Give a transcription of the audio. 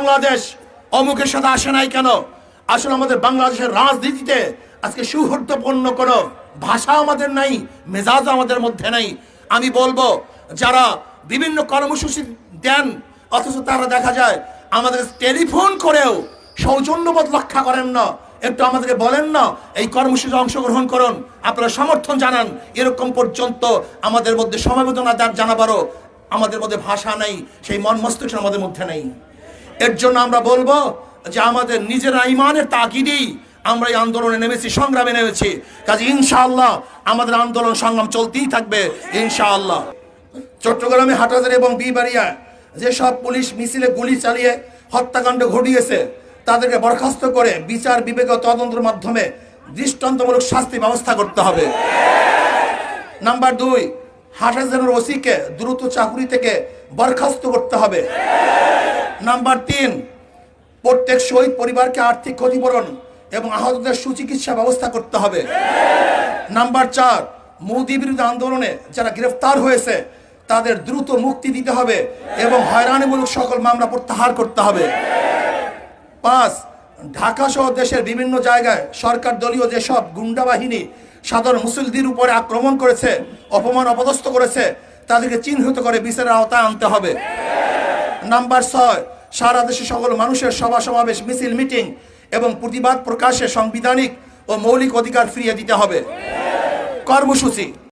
বাংলাদেশ অমুকের সাথে আসে নাই কেন? আসলে আমাদের বাংলাদেশের রাজনীতিতে আজকে সৌহার্দ্যপূর্ণ কোনো ভাষা আমাদের নাই, মেজাজ আমাদের মধ্যে নাই। আমি বলব, যারা বিভিন্ন কর্মসূচি দেন, অথচ তারা দেখা যায় আমাদের টেলিফোন করেও সৌজন্যবোধ রক্ষা করেন না। একটু আমাদেরকে বলেন না, এই কর্মসূচি অংশগ্রহণ করুন। আপনারা সমর্থন জানান, এরকম পর্যন্ত আমাদের মধ্যে সমবেদনা জানাবারও আমাদের মধ্যে ভাষা নেই, সেই মন মস্তিষ্ক আমাদের মধ্যে নেই। এর জন্য আমরা বলব যে আমাদের নিজেরা ইমানের তাগিদেই আমরা এই আন্দোলনে নেমেছি, সংগ্রামে নেমেছি। কাজে ইনশাআল্লাহ আমাদের আন্দোলন সংগ্রাম চলতেই থাকবে, ইনশাআল্লাহ। চট্টগ্রামে হাটাজারি এবং বিবাড়িয়া যেসব পুলিশ মিছিলে গুলি চালিয়ে হত্যাকাণ্ড ঘটিয়েছে, তাদেরকে বরখাস্ত করে বিচার বিবেক ও তদন্তের মাধ্যমে দৃষ্টান্তমূলক শাস্তি ব্যবস্থা করতে হবে। নাম্বার দুই হাটাজারের ওসিকে দ্রুত চাকুরি থেকে বরখাস্ত করতে হবে। নাম্বার তিন, প্রত্যেক শহীদ পরিবারকে আর্থিক ক্ষতিপূরণ এবং আহতদের সুচিকিৎসা ব্যবস্থা করতে হবে। নাম্বার চার, মোদী বিরোধী আন্দোলনে যারা গ্রেফতার হয়েছে, তাদের দ্রুত মুক্তি দিতে হবে এবং হয়রানিমূলক সকল মামলা প্রত্যাহার করতে হবে। পাঁচ ঢাকা সহ দেশের বিভিন্ন জায়গায় সরকার দলীয় যেসব গুন্ডা বাহিনী সাধারণ মুসলিমদের উপরে আক্রমণ করেছে, অপমান অপদস্থ করেছে, তাদেরকে চিহ্নিত করে বিচারের আওতায় আনতে হবে। নাম্বার ছয়, সারা দেশে সকল মানুষের সভা সমাবেশ, মিছিল, মিটিং এবং প্রতিবাদ প্রকাশে সাংবিধানিক ও মৌলিক অধিকার ফিরিয়ে দিতে হবে। কর্মসূচি।